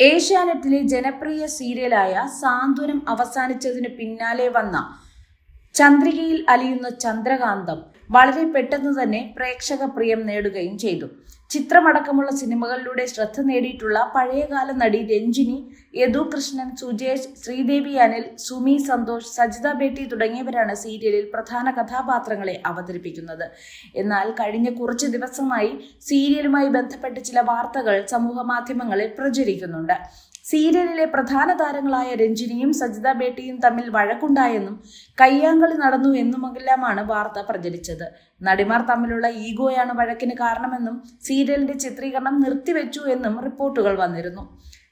ഏഷ്യാനെറ്റിലെ ജനപ്രിയ സീരിയലായ സാന്ത്വനം അവസാനിച്ചതിന് പിന്നാലെ വന്ന ചന്ദ്രികയിൽ അലിയുന്ന ചന്ദ്രകാന്തം വളരെ പെട്ടെന്ന് തന്നെ പ്രേക്ഷക പ്രിയം നേടുകയും ചെയ്തു. ചിത്രമടക്കമുള്ള സിനിമകളിലൂടെ ശ്രദ്ധ നേടിയിട്ടുള്ള പഴയകാല നടി രഞ്ജിനി യദു കൃഷ്ണൻ സുജേഷ് ശ്രീദേവി അനിൽ സുമി സന്തോഷ് സജിത ബേട്ടി തുടങ്ങിയവരാണ് സീരിയലിൽ പ്രധാന കഥാപാത്രങ്ങളെ അവതരിപ്പിക്കുന്നത്. എന്നാൽ കഴിഞ്ഞ കുറച്ച് ദിവസമായി സീരിയലുമായി ബന്ധപ്പെട്ട ചില വാർത്തകൾ സമൂഹ മാധ്യമങ്ങളിൽ പ്രചരിക്കുന്നുണ്ട്. സീരിയലിലെ പ്രധാന താരങ്ങളായ രഞ്ജിനിയും സജിത ബേട്ടിയും തമ്മിൽ വഴക്കുണ്ടായെന്നും കയ്യാങ്കളി നടന്നു എന്നുമെല്ലാമാണ് വാർത്ത പ്രചരിച്ചത്. നടിമാർ തമ്മിലുള്ള ഈഗോയാണ് വഴക്കിന് കാരണമെന്നും സീരിയലിന്റെ ചിത്രീകരണം നിർത്തിവെച്ചു എന്നും റിപ്പോർട്ടുകൾ വന്നിരുന്നു.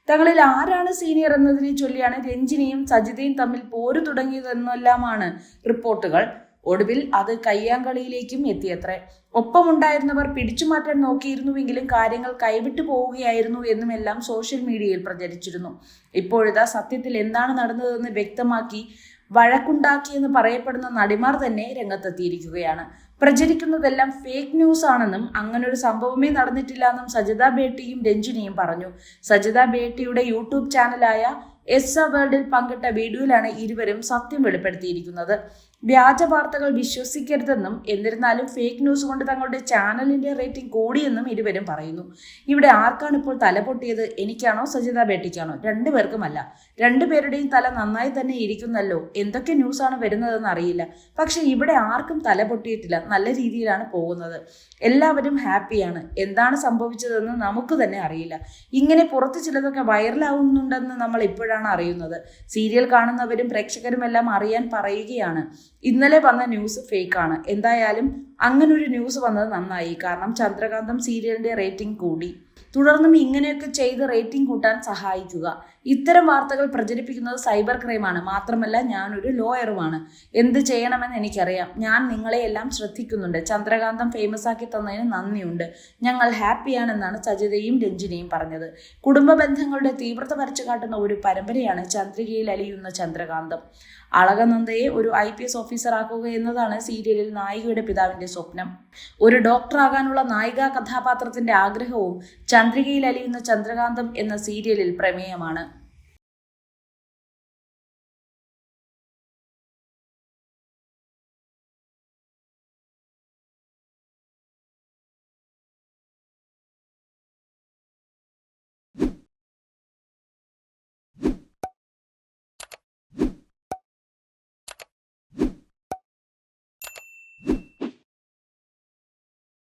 തങ്ങളിൽ ആരാണ് സീനിയർ എന്നതിനെ ചൊല്ലിയാണ് രഞ്ജിനിയും സജിതയും തമ്മിൽ പോരു തുടങ്ങിയതെന്നെല്ലാമാണ് റിപ്പോർട്ടുകൾ. ഒടുവിൽ അത് കയ്യാങ്കളിയിലേക്കും എത്തിയത്രേ. ഒപ്പമുണ്ടായിരുന്നവർ പിടിച്ചുമാറ്റാൻ നോക്കിയിരുന്നുവെങ്കിലും കാര്യങ്ങൾ കൈവിട്ടു പോവുകയായിരുന്നു എന്നുമെല്ലാം സോഷ്യൽ മീഡിയയിൽ പ്രചരിച്ചിരുന്നു. ഇപ്പോഴിതാ സത്യത്തിൽ എന്താണ് നടന്നതെന്ന് വ്യക്തമാക്കി വഴക്കുണ്ടാക്കിയെന്ന് പറയപ്പെടുന്ന നടിമാർ തന്നെ രംഗത്തെത്തിയിരിക്കുകയാണ്. പ്രചരിക്കുന്നതെല്ലാം ഫേക്ക് ന്യൂസ് ആണെന്നും അങ്ങനൊരു സംഭവമേ നടന്നിട്ടില്ല എന്നും സജിത ബേട്ടിയും രഞ്ജിനിയും പറഞ്ഞു. സജിത ബേട്ടിയുടെ യൂട്യൂബ് ചാനലായ എസ് വേൾഡിൽ പങ്കിട്ട വീഡിയോയിലാണ് ഇരുവരും സത്യം വെളിപ്പെടുത്തിയിരിക്കുന്നത്. വ്യാജ വാർത്തകൾ വിശ്വസിക്കരുതെന്നും എന്നിരുന്നാലും ഫേക്ക് ന്യൂസ് കൊണ്ട് തങ്ങളുടെ ചാനലിന്റെ റേറ്റിംഗ് കൂടിയെന്നും ഇരുവരും പറയുന്നു. ഇവിടെ ആർക്കാണ് ഇപ്പോൾ തല പൊട്ടിയത്? എനിക്കാണോ സജിത ബേട്ടിക്കാണോ? രണ്ടുപേർക്കുമല്ല രണ്ടുപേരുടെയും തല നന്നായി തന്നെ ഇരിക്കുന്നല്ലോ. എന്തൊക്കെ ന്യൂസാണ് വരുന്നതെന്ന് അറിയില്ല. പക്ഷെ ഇവിടെ ആർക്കും തല പൊട്ടിയിട്ടില്ല. നല്ല രീതിയിലാണ് പോകുന്നത്. എല്ലാവരും ഹാപ്പിയാണ് എന്താണ് സംഭവിച്ചതെന്ന് നമുക്ക് തന്നെ അറിയില്ല. ഇങ്ങനെ പുറത്ത് ചിലതൊക്കെ വൈറലാവുന്നുണ്ടെന്ന് നമ്മൾ ഇപ്പോഴാണ് അറിയുന്നത്. സീരിയൽ കാണുന്നവരും പ്രേക്ഷകരും എല്ലാം അറിയാൻ പറയുകയാണ്. ഇന്നലെ വന്ന ന്യൂസ് ഫേക്ക് ആണ്. എന്തായാലും ഒരു ന്യൂസ് വന്നത് നന്നായി. കാരണം ചന്ദ്രകാന്തം സീരിയലിന്റെ റേറ്റിംഗ് കൂടി. തുടർന്നും ഇങ്ങനെയൊക്കെ ചെയ്ത് റേറ്റിംഗ് കൂട്ടാൻ സഹായിക്കുക. ഇത്തരം വാർത്തകൾ പ്രചരിപ്പിക്കുന്നത് സൈബർ ക്രൈമാണ്. മാത്രമല്ല ഞാനൊരു ലോയറുമാണ്. എന്ത് ചെയ്യണമെന്ന് എനിക്കറിയാം. ഞാൻ നിങ്ങളെയെല്ലാം ശ്രദ്ധിക്കുന്നുണ്ട്. ചന്ദ്രകാന്തം ഫേമസ് ആക്കി തന്നതിന് നന്ദിയുണ്ട്. ഞങ്ങൾ ഹാപ്പിയാണെന്നാണ് സജിതയും രഞ്ജിനിയും പറഞ്ഞത്. കുടുംബ ബന്ധങ്ങളുടെ തീവ്രത വരച്ചു കാട്ടുന്ന ഒരു പരമ്പരയാണ് ചന്ദ്രികയിൽ അലിയുന്ന ചന്ദ്രകാന്തം. അളകനന്ദയെ ഒരു ഐ പി എസ് ഓഫീസറാക്കുക എന്നതാണ് സീരിയലിൽ നായികയുടെ പിതാവിന്റെ സ്വപ്നം. ഒരു ഡോക്ടറാകാനുള്ള നായിക കഥാപാത്രത്തിന്റെ ആഗ്രഹവും ചന്ദ്രികയിൽ അലിയുന്ന ചന്ദ്രകാന്തം എന്ന സീരിയലിൽ പ്രമേയമാണ്.